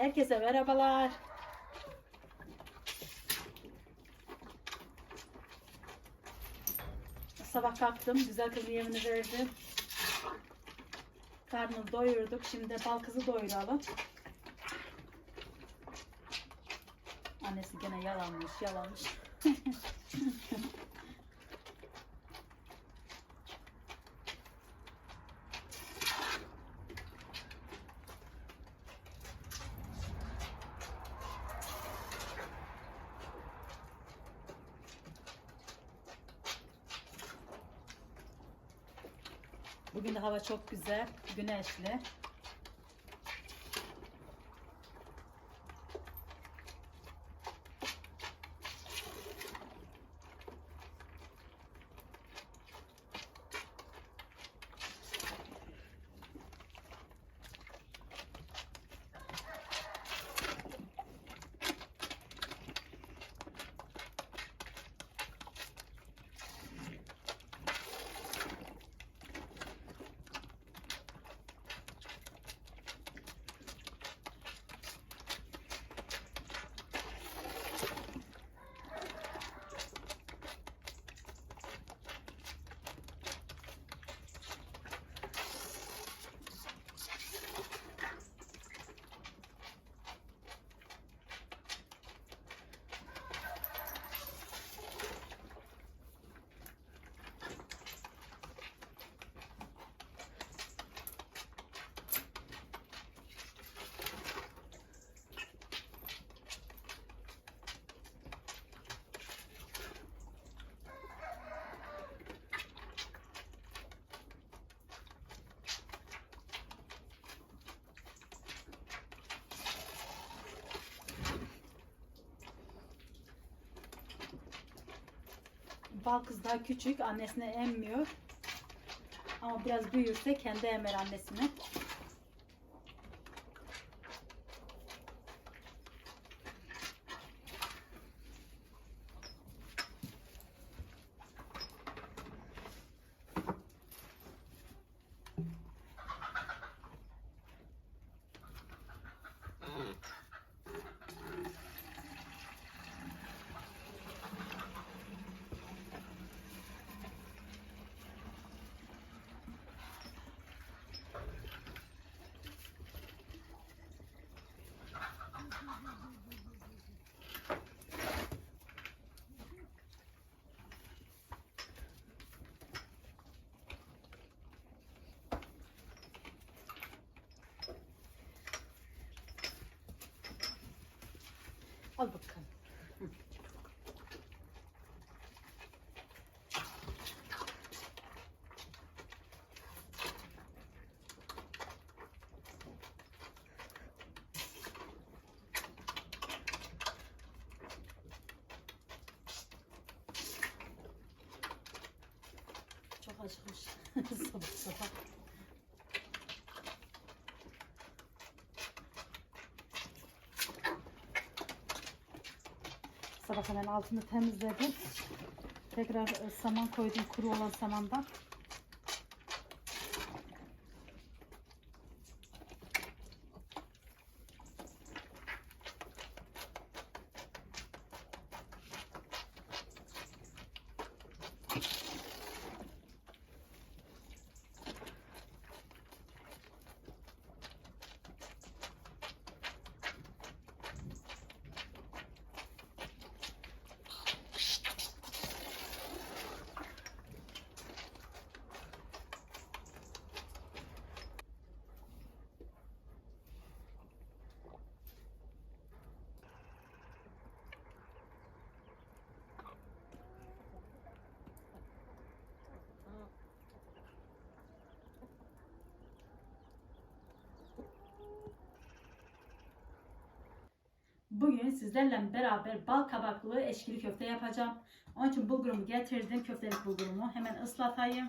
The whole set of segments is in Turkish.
Herkese merhabalar. Sabah kalktım, güzel kızın yemini verdim. Karnını doyurduk. Şimdi bal kızı doyuralım. Annesi gene yalanmış, yalanmış. Bugün de hava çok güzel, güneşli. Bal kız daha küçük, annesine emmiyor. Ama biraz büyürse kendi emer annesine. 아이고 어떡하니. 저거 저거 써봐 써봐. Sabah hemen altını temizledim. Tekrar e, saman koydum kuru olan samandan. Bugün sizlerle beraber bal kabaklı eşkili köfte yapacağım. Onun için bulgurumu getirdim. Köftelik bulgurumu. Hemen ıslatayım.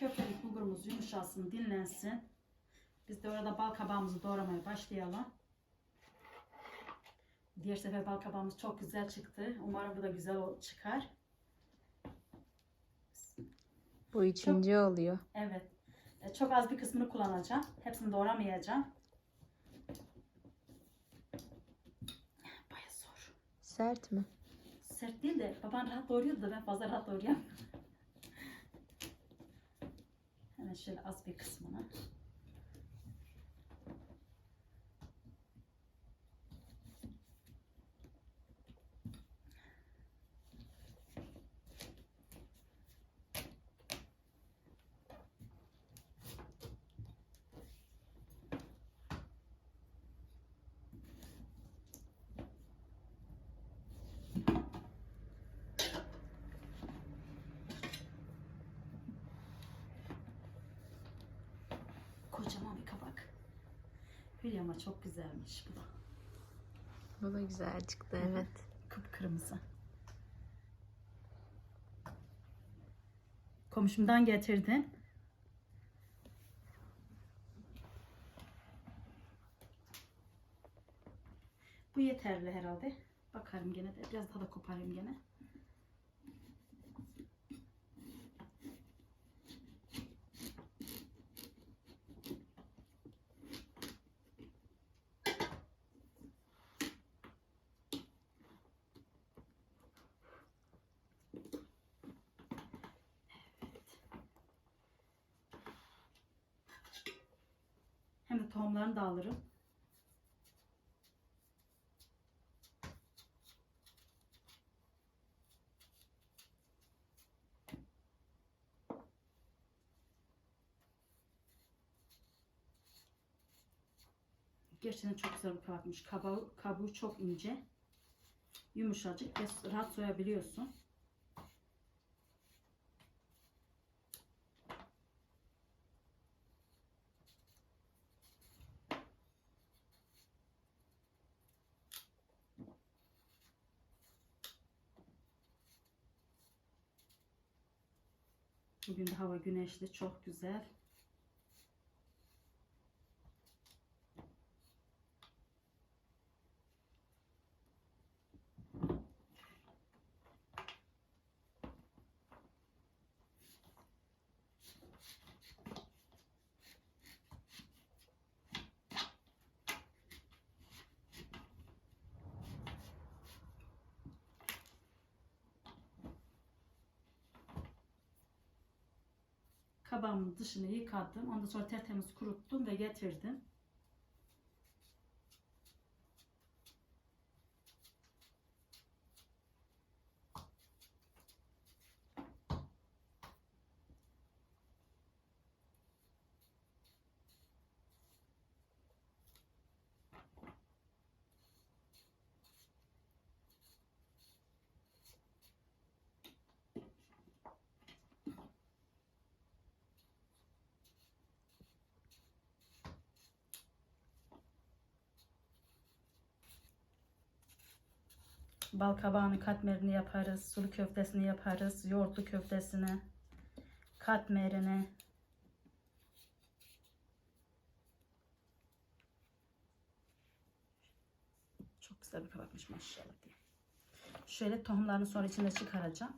Köftelik bulgurumuz yumuşasın, dinlensin. Biz de orada bal kabağımızı doğramaya başlayalım. Diğer sefer bal kabağımız çok güzel çıktı. Umarım bu da güzel çıkar. Bu üçüncü oluyor. Evet. E, Çok az bir kısmını kullanacağım. Hepsini doğramayacağım. Baya zor. Sert mi? Sert değil de baban rahat doğruyordu da ben fazla rahat doğrayamıyorum. Hemen şöyle az bir kısmını. Kocaman bir kabak. Hülya ama çok güzelmiş bu da. Bu da güzel çıktı evet. Kıpkırmızı. Komşumdan getirdim. Bu yeterli herhalde. Bakarım gene de. Biraz daha da koparayım gene. Tohumlarını da. Gerçekten çok güzel bir kabakmış. Kabuğu, kabuğu çok ince. Yumuşacık ve rahat soyabiliyorsun. Bugün de hava güneşli, çok güzel. Kabağımın dışını yıkadım. Ondan sonra tertemiz kuruttum ve getirdim. Bal kabağını katmerini yaparız. Sulu köftesini yaparız. Yoğurtlu köftesini. Katmerini. Çok güzel bir kabakmış maşallah diye. Şöyle tohumlarını sonra içine çıkaracağım.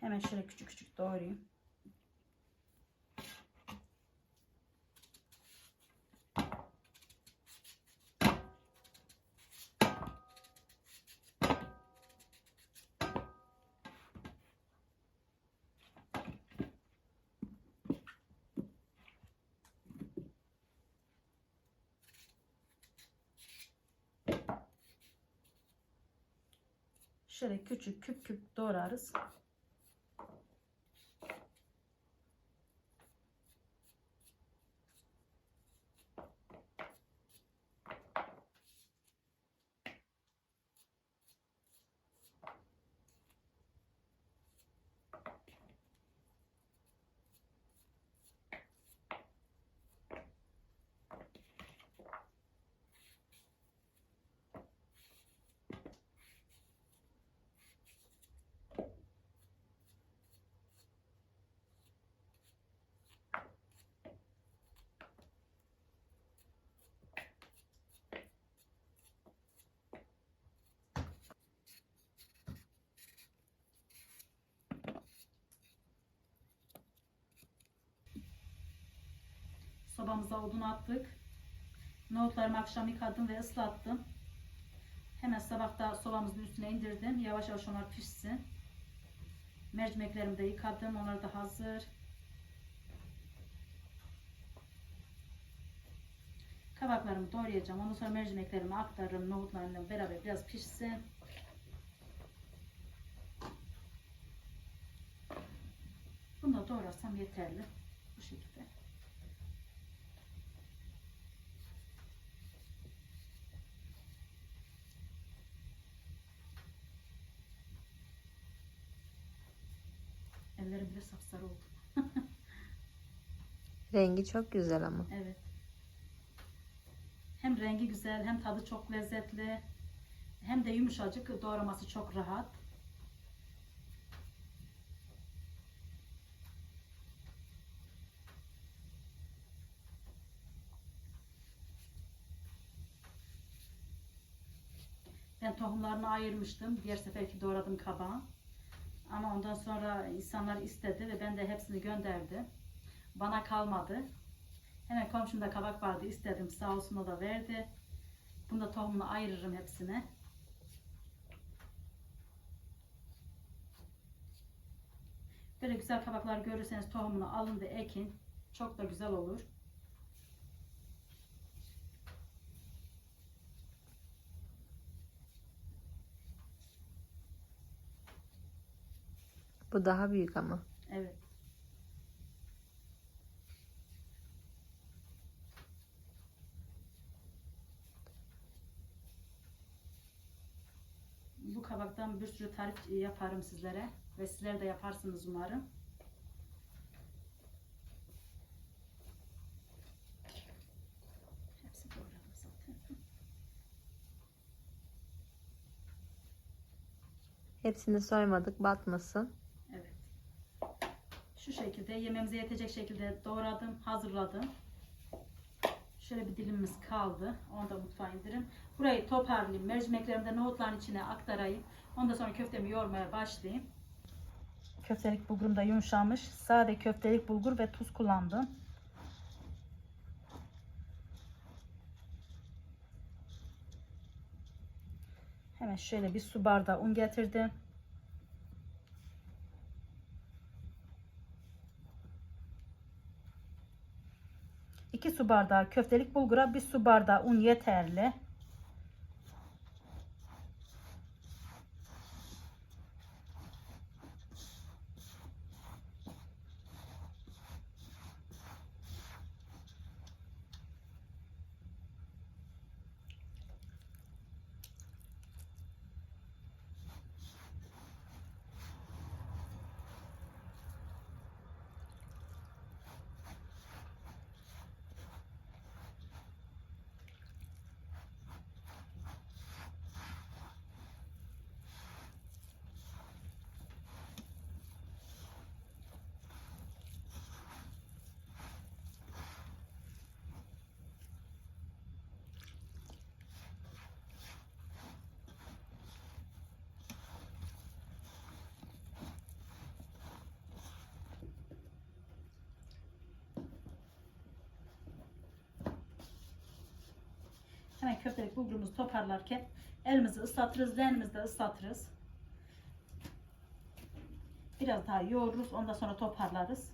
Hemen şöyle küçük küçük doğrayayım. Şöyle küçük küp küp doğrarız. Sobamıza odun attık. Nohutlarımı akşam yıkadım ve ıslattım. Hemen sabahta sobamızın üstüne indirdim. Yavaş yavaş onlar pişsin. Mercimeklerimi de yıkadım. Onlar da hazır. Kabaklarımı doğrayacağım. Ondan sonra mercimeklerimi aktarırım. Nohutlarımla beraber biraz pişsin. Bunu da doğrasam yeterli. Bu şekilde. Ellerim bile sapsarı oldu. Rengi çok güzel ama. Evet. Hem rengi güzel, hem tadı çok lezzetli. Hem de yumuşacık, doğraması çok rahat. Ben tohumlarını ayırmıştım. Diğer seferki doğradım kabağı. Ama ondan sonra insanlar istedi ve ben de hepsini gönderdim. Bana kalmadı. Hemen komşumda kabak vardı istedim. Sağ olsun o da verdi. Bunu da tohumunu ayırırım hepsine. Böyle güzel kabaklar görürseniz tohumunu alın ve ekin. Çok da güzel olur. Bu daha büyük ama. Evet. Bu kabaktan bir sürü tarif yaparım sizlere ve sizler de yaparsınız umarım. Hepsini soymadık batmasın. Şekilde yemeğimize yetecek şekilde doğradım, hazırladım. Şöyle bir dilimimiz kaldı. Onu da mutfağa indirim. Burayı toparlayayım. Mercimeklerimi de nohutların içine aktarayım. Ondan sonra köftemi yoğurmaya başlayayım. Köftelik bulgurum da yumuşamış. Sade köftelik bulgur ve tuz kullandım. Hemen şöyle bir su bardağı un getirdim. 2 su bardağı köftelik bulgura 1 su bardağı un yeterli. Hemen köftelik bulgurumuzu toparlarken elimizi ıslatırız, leğenimizi de ıslatırız. Biraz daha yoğururuz, ondan sonra toparlarız.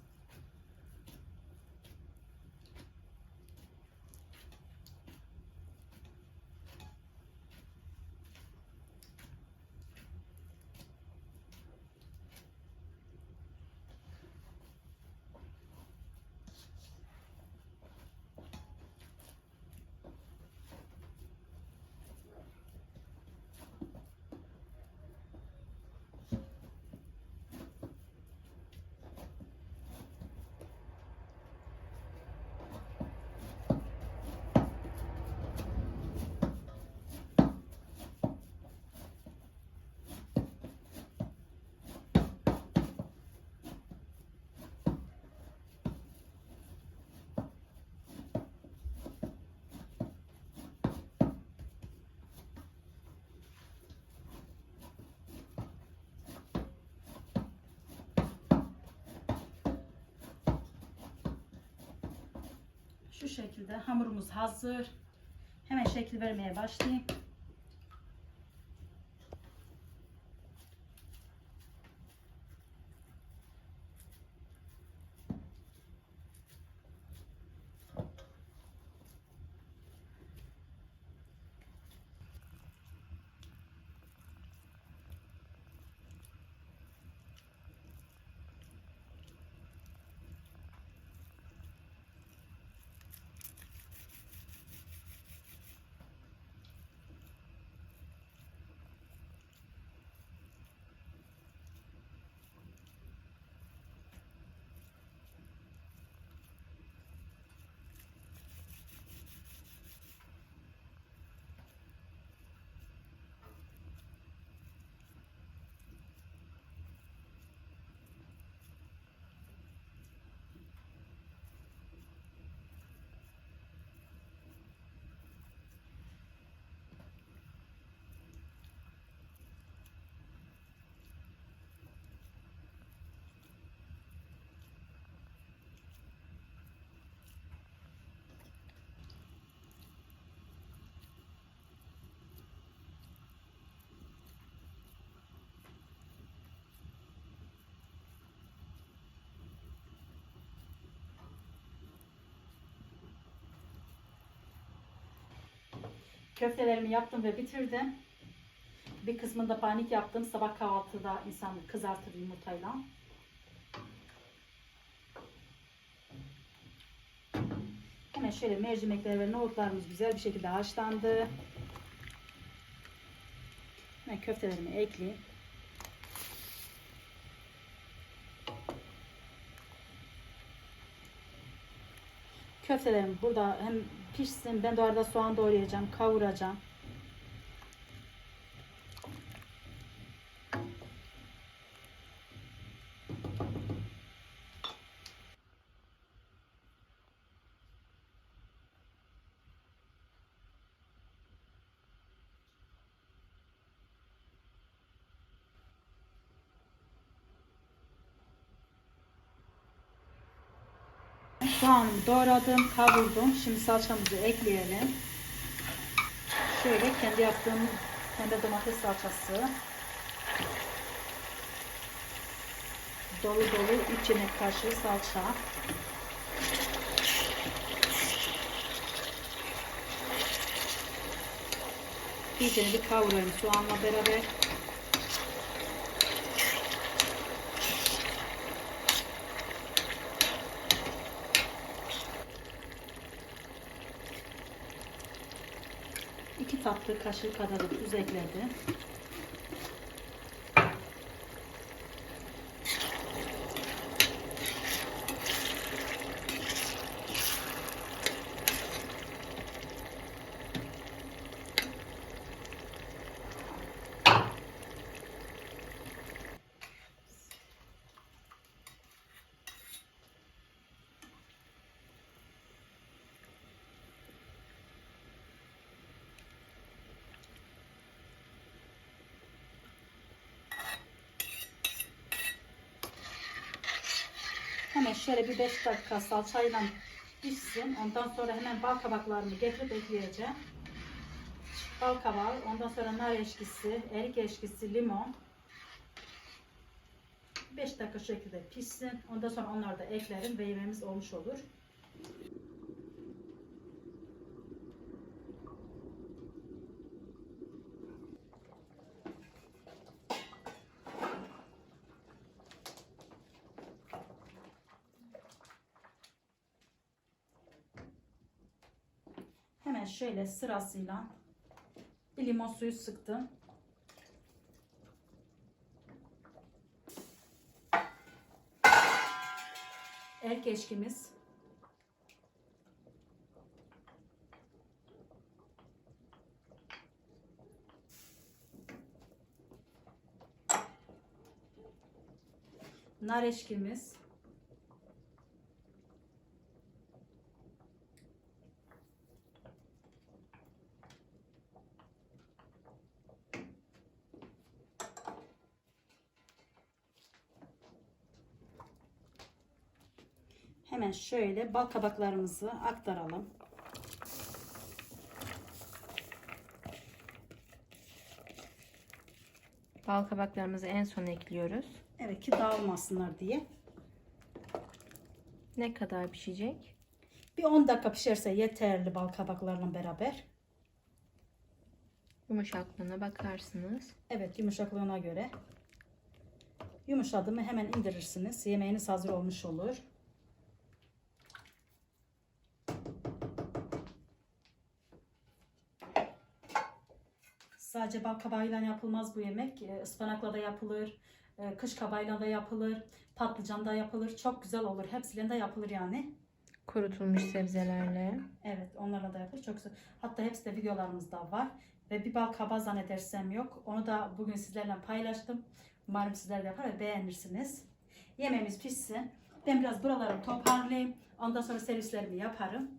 Şu şekilde hamurumuz hazır. Hemen şekil vermeye başlayayım. Köftelerimi yaptım ve bitirdim. Bir kısmında panik yaptım. Sabah kahvaltıda insan kızartır yumurtayla. Hemen şöyle mercimekler ve nohutlarımız güzel bir şekilde haşlandı. Hemen köftelerimi ekleyeyim. Köftelerim burada hem pişsin. Ben de arada soğan doğrayacağım, kavuracağım. Soğanımı doğradım, kavurdum. Şimdi salçamızı ekleyelim. Şöyle kendi yaptığım kendi domates salçası. Dolu dolu 3 yemek kaşığı salça. İyice bir kavurayım soğanla beraber. Kaşığı kadar da tuz ekledim. Hemen şöyle bir 5 dakika salçayla pişsin. Ondan sonra hemen bal kabaklarımı getirip ekleyeceğim. Bal kabağı, ondan sonra nar eşkisi, erik eşkisi, limon. 5 dakika şekilde pişsin. Ondan sonra onları da eklerim ve yemeğimiz olmuş olur. Hemen şöyle sırasıyla bir limon suyu sıktım. Erik eşkimiz. Nar eşkimiz. Hemen şöyle bal kabaklarımızı aktaralım. Bal kabaklarımızı en son ekliyoruz. Evet ki dağılmasınlar diye. Ne kadar pişecek? Bir 10 dakika pişerse yeterli bal kabaklarla beraber. Yumuşaklığına bakarsınız. Evet yumuşaklığına göre. Yumuşadı mı hemen indirirsiniz. Yemeğiniz hazır olmuş olur. Sadece bal kabağıyla yapılmaz bu yemek. Ispanakla da yapılır. e, Kış kabağıyla da yapılır. Patlıcan da yapılır. Çok güzel olur. Hepsiyle de yapılır yani. Kurutulmuş sebzelerle. Evet onlarla da yapılır. Çok güzel. Hatta hepsi de videolarımızda var. Ve bir bal kabağı zannedersem yok. Onu da bugün sizlerle paylaştım. Umarım sizler de yapar ve beğenirsiniz. Yemeğimiz pişsin. Ben biraz buraları toparlayayım. Ondan sonra servislerimi yaparım.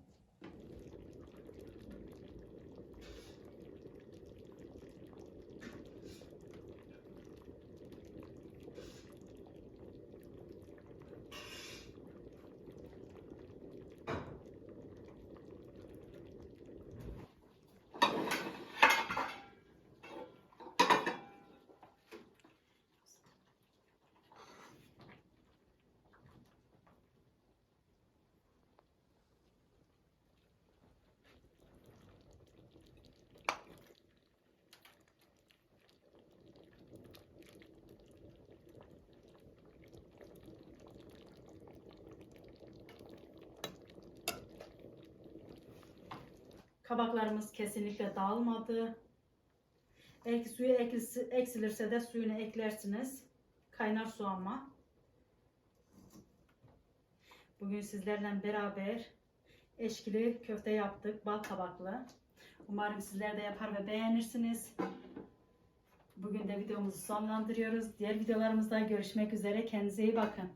Kabaklarımız kesinlikle dağılmadı. Belki suyu ekilsi- eksilirse de suyunu eklersiniz. Kaynar su ama. Bugün sizlerle beraber eşkili köfte yaptık. Bal kabaklı. Umarım sizler de yapar ve beğenirsiniz. Bugün de videomuzu sonlandırıyoruz. Diğer videolarımızda görüşmek üzere. Kendinize iyi bakın.